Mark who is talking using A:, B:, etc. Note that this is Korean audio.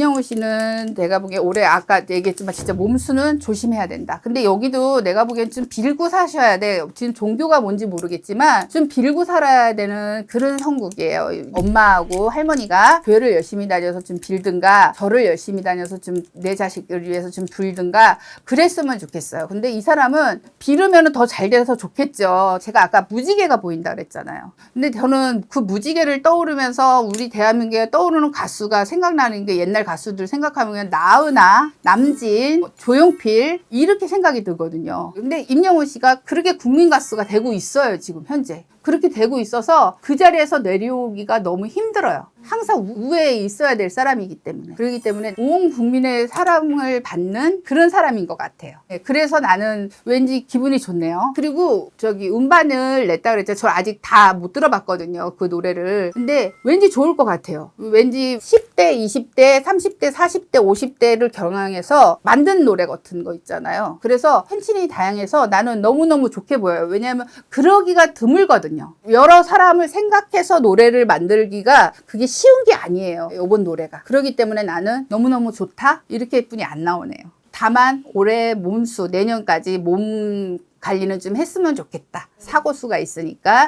A: 임영우 씨는 내가 보기에 올해 아까 얘기했지만 진짜 몸수는 조심해야 된다. 근데 여기도 내가 보기엔 좀 빌고 사셔야 돼. 지금 종교가 뭔지 모르겠지만 좀 빌고 살아야 되는 그런 성국이에요. 엄마하고 할머니가 교회를 열심히 다녀서 좀 빌든가 저를 열심히 다녀서 좀 내 자식을 위해서 좀 빌든가 그랬으면 좋겠어요. 근데 이 사람은 빌으면 더 잘 돼서 좋겠죠. 제가 아까 무지개가 보인다 그랬잖아요. 근데 저는 그 무지개를 떠오르면서 우리 대한민국에 떠오르는 가수가 생각나는 게 옛날 가수들 생각하면 나은아, 남진, 뭐 조용필 이렇게 생각이 들거든요. 근데 임영웅 씨가 그렇게 국민 가수가 되고 있어요, 지금 현재. 그렇게 되고 있어서 그 자리에서 내려오기가 너무 힘들어요. 항상 우에 있어야 될 사람이기 때문에. 그렇기 때문에 온 국민의 사랑을 받는 그런 사람인 것 같아요. 네, 그래서 나는 왠지 기분이 좋네요. 그리고 저기 음반을 냈다 그랬죠. 저 아직 다 못 들어봤거든요. 그 노래를. 근데 왠지 좋을 것 같아요. 왠지 10대, 20대, 30대, 40대, 50대를 경향해서 만든 노래 같은 거 있잖아요. 그래서 팬층이 다양해서 나는 너무너무 좋게 보여요. 왜냐하면 그러기가 드물거든요. 여러 사람을 생각해서 노래를 만들기가 그게 쉬운 게 아니에요. 이번 노래가. 그렇기 때문에 나는 너무너무 좋다? 이렇게 뿐이 안 나오네요. 다만 올해 몸수 내년까지 몸 관리는 좀 했으면 좋겠다. 사고 수가 있으니까